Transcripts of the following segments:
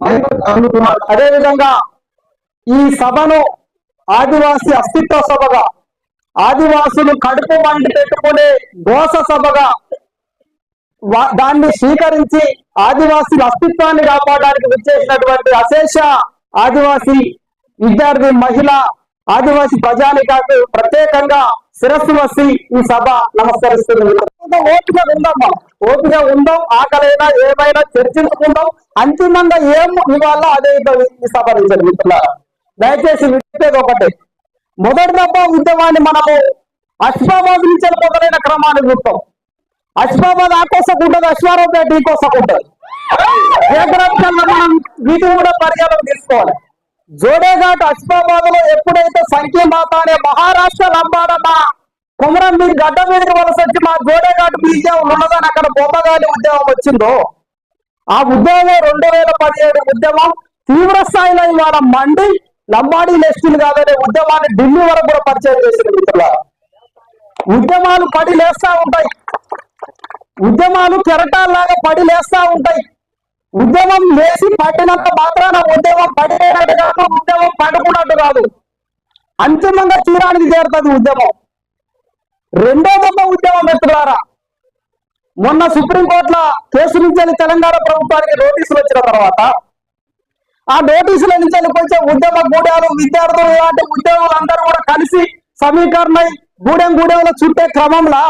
అదే అదేవిధంగా ఈ సభను ఆదివాసీ అస్తిత్వ సభగా ఆదివాసులు కడుపు మండి పెట్టుకునే దోస సభగా దాన్ని స్వీకరించి ఆదివాసీల అస్తిత్వాన్ని కాపాడడానికి విచ్చేసినటువంటి అశేష ఆదివాసీ విద్యార్థి మహిళ ఆదివాసీ ప్రజానికాకు ప్రత్యేకంగా శిరస్సు వసి ఈ సభ నమస్కరిస్తుంది. ఓపిక ఉందమ్మా. మనం ఓపిక ఉందాం ఆకలైనా ఏమైనా చర్చించుకుందాం అంతిమంగా ఏం ఇవాళ అదే ఈ సభ నుంచి మిత్రులారా దయచేసి విప్పేది ఒకటే. మొదటి దఫ ఉద్యమాన్ని మనము అశ్వాబాద్ నుంచి మొదలైన క్రమాన్ని చూస్తాం. అశ్వాబాద్ ఆ కోసం ఉంటుంది అశ్వారావుపేట ఈ కోసం ఉంటుంది మనం వీటిని కూడా పరిగణలోకి తీసుకోవాలి. జోడేఘాట్ అశ్వాబాద్లో ఎప్పుడైతే సంఖ్యమాత అనే మహారాష్ట్ర లంబాడ కుమరం మీరు గడ్డ మీదకి వలస వచ్చి మా జోడేఘాట్ బీజం ఉన్నదని అక్కడ బొమ్మగాలి ఉద్యమం వచ్చిందో ఆ ఉద్యమం రెండు వేల పదిహేడు ఉద్యమం తీవ్ర స్థాయిలో ఇవాళ మండి లంబాడీ లెస్టులు కాదనే ఉద్యమాన్ని ఢిల్లీ వరకు కూడా పరిచయం చేసిన మిత్రుల ఉద్యమాలు పడి లేస్తా ఉంటాయి. ఉద్యమాలు కెరటాల్లాగా పడి లేస్తా ఉంటాయి. ఉద్యమం లేచి పట్టినంత మాత్రాన ఉద్యమం పడిపోయినట్టు కాదు ఉద్యమం పడుకున్నట్టు కాదు. అంతిమంగా తీరానికి చేరుతుంది ఉద్యమం. రెండో దమ్మ ఉద్యమం మిత్రులారా మొన్న సుప్రీంకోర్టులో కేసు నుంచి తెలంగాణ ప్రభుత్వానికి నోటీసులు వచ్చిన తర్వాత ఆ నోటీసుల నుంచి వెళ్ళి కొంచెం ఉద్యమ గూడాలు విద్యార్థులు లాంటి ఉద్యోగులు అందరూ కూడా కలిసి సమీకరణ గూడెం గూడెంలో చుట్టే క్రమంలో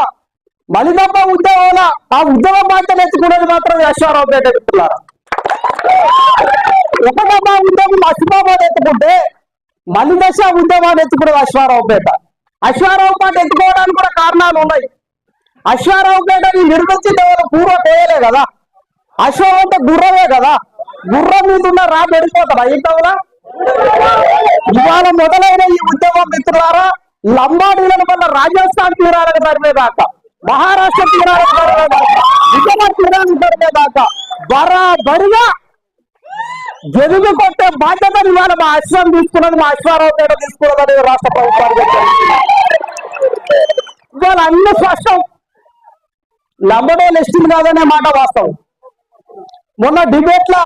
మలిదప్ప ఉద్యమంలో ఆ ఉద్యమ బాధ్యత ఎత్తుకునేది మాత్రం యశ్వరావు పేట చెప్తున్నారు ఒకటమ్మ ఉద్యమం అశ్వాబాద్ ఎత్తుకుంటే మలిదశ ఉద్యమాన్ని ఎత్తుకునేది అశ్వారావు పేట. అశ్వారావు పేట ఎత్తుకోవడానికి కూడా కారణాలు ఉన్నాయి. అశ్వారావు పేటని నిర్మించింది ఎవరు పూర్వ పేయలే కదా. అశ్వం అంటే గుర్రమే కదా. గుర్రం మీద ఉన్న రా ఎడిపోతారా ఇంతవరా ఇవాళ మొదలైన ఈ ఉద్యమం మిత్రులారా లంబాడీలను మన రాజస్థాన్ తీరాలకు తరిమేదాకా మహారాష్ట్ర తీరాలకు తరిమేదాకా నిజామ తీరాలకు తరిమేదాకా బరాబరిగా గెలుగు కొట్టే బాధ్యతను ఇవాళ మా అశ్వం తీసుకున్నది మా అశ్వారావు పేట తీసుకున్నది రాష్ట్ర ప్రభుత్వానికి ఇవాళ అన్ని స్పష్టం. లంబడో లిస్టులు కాదనే మాట వాస్తవం. మొన్న డిబేట్లో